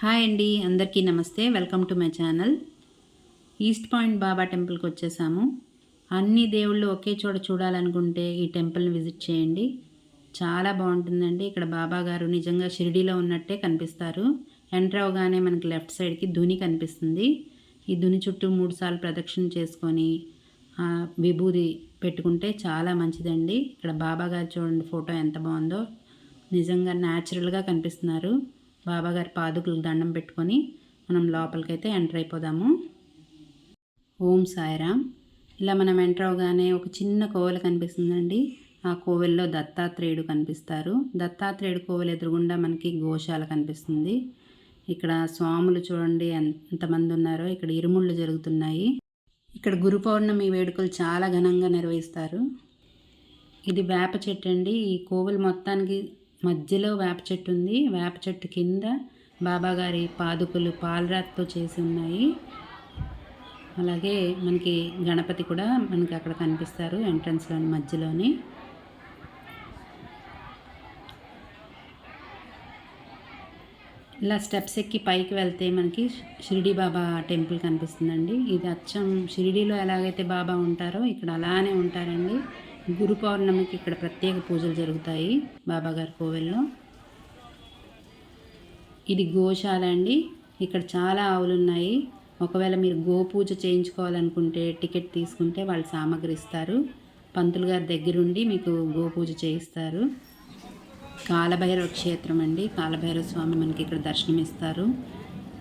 Hi అండి అందరికీ నమస్తే. Welcome to my channel. East point Baba టెంపుల్కి వచ్చేసాము. అన్ని దేవుళ్ళు ఒకే చోట చూడాలనుకుంటే ఈ టెంపుల్ని విజిట్ చేయండి. చాలా బాగుంటుందండి. ఇక్కడ బాబా గారు నిజంగా షిరిడీలో ఉన్నట్టే కనిపిస్తారు. ఎంటర్ అవగానే మనకి లెఫ్ట్ సైడ్కి ధుని కనిపిస్తుంది. ఈ ధుని చుట్టూ మూడు సార్లు ప్రదక్షిణ చేసుకొని విభూది పెట్టుకుంటే చాలా మంచిదండి. ఇక్కడ బాబా గారు చూడండి ఫోటో ఎంత బాగుందో. నిజంగా న్యాచురల్గా కనిపిస్తున్నారు. బాబా గారి పాదుకులకు దండం పెట్టుకొని మనం లోపలికైతే ఎంటర్ అయిపోదాము. ఓం సాయిరామ్. ఇలా మనం ఎంటర్ అవగానే ఒక చిన్న కోవెల కనిపిస్తుందండి. ఆ కోవెల్లో దత్తాత్రేయుడు కనిపిస్తారు. దత్తాత్రేయుడు కోవెల ఎదురుగుండా మనకి గోశాల కనిపిస్తుంది. ఇక్కడ స్వాములు చూడండి ఎంతమంది ఉన్నారో. ఇక్కడ ఇరుముళ్ళు జరుగుతున్నాయి. ఇక్కడ గురు పౌర్ణమి వేడుకలు చాలా ఘనంగా నిర్వహిస్తారు. ఇది వేప చెట్టు అండి. ఈ కోవెలు మొత్తానికి మధ్యలో వేప చెట్టు ఉంది. వేప చెట్టు కింద బాబాగారి పాదుకలు పాలరాతితో చేసి ఉన్నాయి. అలాగే మనకి గణపతి కూడా మనకి అక్కడ కనిపిస్తారు ఎంట్రన్స్లో మధ్యలోని. ఇలా స్టెప్స్ ఎక్కి పైకి వెళ్తే మనకి షిరిడి బాబా టెంపుల్ కనిపిస్తుందండి. ఇది అచ్చం. షిరిడీలో ఎలాగైతే బాబా ఉంటారో ఇక్కడ అలానే ఉంటారండి. గురు పౌర్ణమికి ఇక్కడ ప్రత్యేక పూజలు జరుగుతాయి బాబాగారి కోవెల్లో. ఇది గోశాల అండి. ఇక్కడ చాలా ఆవులు ఉన్నాయి. ఒకవేళ మీరు గోపూజ చేయించుకోవాలనుకుంటే టికెట్ తీసుకుంటే వాళ్ళు సామాగ్రి ఇస్తారు పంతులు గారి దగ్గరుండి మీకు గోపూజ చేయిస్తారు. కాలభైరవ క్షేత్రం అండి. కాలభైరవ స్వామి మనకి ఇక్కడ దర్శనమిస్తారు.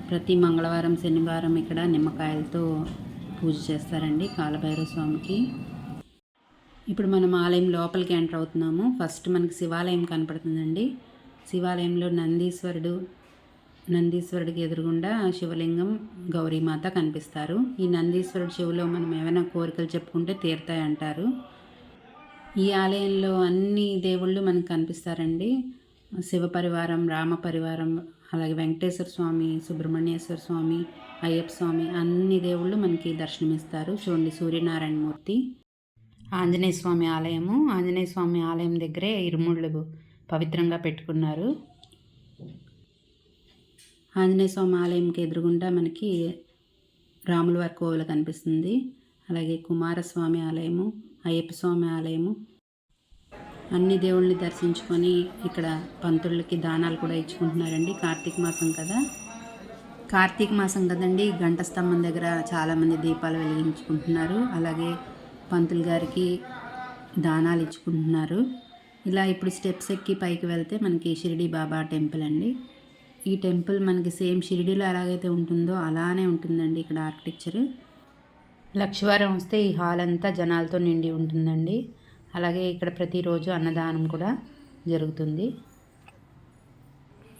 ప్రతి మంగళవారం శనివారం ఇక్కడ నిమ్మకాయలతో పూజ చేస్తారండి కాలభైరవ స్వామికి. ఇప్పుడు మనం ఆలయం లోపలికి ఎంటర్ అవుతున్నాము. ఫస్ట్ మనకి శివాలయం కనపడుతుందండి. శివాలయంలో నందీశ్వరుడు నందీశ్వరుడికి ఎదురుగుండా శివలింగం గౌరీమాత కనిపిస్తారు. ఈ నందీశ్వరుడు శివులో మనం ఏమైనా కోరికలు చెప్పుకుంటే తీరుతాయంటారు ఈ ఆలయంలో అన్ని దేవుళ్ళు మనకు కనిపిస్తారండి. శివ పరివారం రామ పరివారం అలాగే వెంకటేశ్వర స్వామి సుబ్రహ్మణ్యేశ్వర స్వామి అయ్యప్ప స్వామి అన్ని దేవుళ్ళు మనకి దర్శనమిస్తారు. చూడండి సూర్యనారాయణ మూర్తి ఆంజనేయ స్వామి ఆలయము. ఆంజనేయ స్వామి ఆలయం దగ్గరే ఇరుముళ్ళు పవిత్రంగా పెట్టుకున్నారు. ఆంజనేయ స్వామి ఆలయంకి ఎదురుగుండా మనకి రాములవారి కోవిల కనిపిస్తుంది. అలాగే కుమారస్వామి ఆలయము అయ్యప్ప స్వామి ఆలయము. అన్ని దేవుళ్ళని దర్శించుకొని ఇక్కడ పంతులకి దానాలు కూడా ఇచ్చుకుంటున్నారండి. కార్తీక మాసం కదా. కార్తీక మాసం కదండి. గంట స్తంభం దగ్గర చాలామంది దీపాలు వెలిగించుకుంటున్నారు. అలాగే పంతులు గారికి దానాలు ఇచ్చుకుంటున్నారు. ఇలా ఇప్పుడు స్టెప్స్ ఎక్కి పైకి వెళ్తే మనకి షిరిడి బాబా టెంపుల్ అండి. ఈ టెంపుల్ మనకి సేమ్ షిరిడిలో ఎలాగైతే ఉంటుందో అలానే ఉంటుందండి ఇక్కడ ఆర్కిటెక్చర్. లక్షవారం వస్తే ఈ హాల్ అంతా జనాలతో నిండి ఉంటుందండి. అలాగే ఇక్కడ ప్రతిరోజు అన్నదానం కూడా జరుగుతుంది.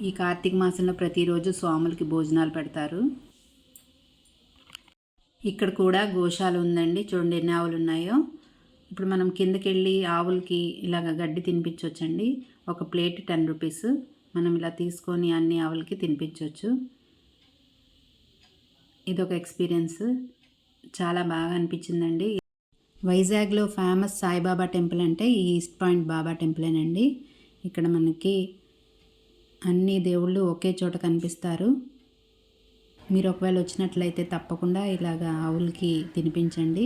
ఈ కార్తీక మాసంలో ప్రతిరోజు స్వాములకి భోజనాలు పెడతారు. ఇక్కడ కూడా గోశాల ఉందండి. చూడండి ఎన్ని ఆవులు ఉన్నాయో. ఇప్పుడు మనం కిందకి వెళ్ళి ఆవులకి ఇలాగ గడ్డి తినిపించవచ్చండి ఒక ప్లేట్ టెన్ రూపీస్. మనం ఇలా తీసుకొని అన్ని ఆవులకి తినిపించవచ్చు ఇదొక ఎక్స్పీరియన్స్. చాలా బాగా అనిపించిందండి. వైజాగ్లో ఫేమస్ సాయిబాబా టెంపుల్ అంటే ఈ ఈస్ట్ పాయింట్ బాబా టెంపులేనండి. ఇక్కడ మనకి అన్ని దేవుళ్ళు ఒకే చోట కనిపిస్తారు. మీరు ఒకవేళ వచ్చినట్లయితే తప్పకుండా ఇలాగ ఆవులకి తినిపించండి.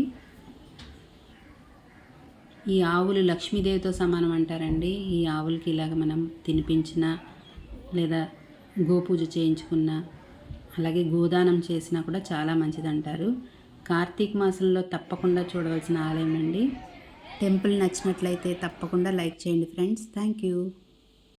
ఈ ఆవులు లక్ష్మీదేవితో సమానం అంటారండి. ఈ ఆవులకి ఇలాగ మనం తినిపించిన లేదా గోపూజ చేయించుకున్న అలాగే గోదానం చేసినా కూడా చాలా మంచిదంటారు. కార్తీక మాసంలో తప్పకుండా చూడవలసిన ఆలయం అండి టెంపుల్ నచ్చినట్లయితే తప్పకుండా లైక్ చేయండి ఫ్రెండ్స్. Thank you.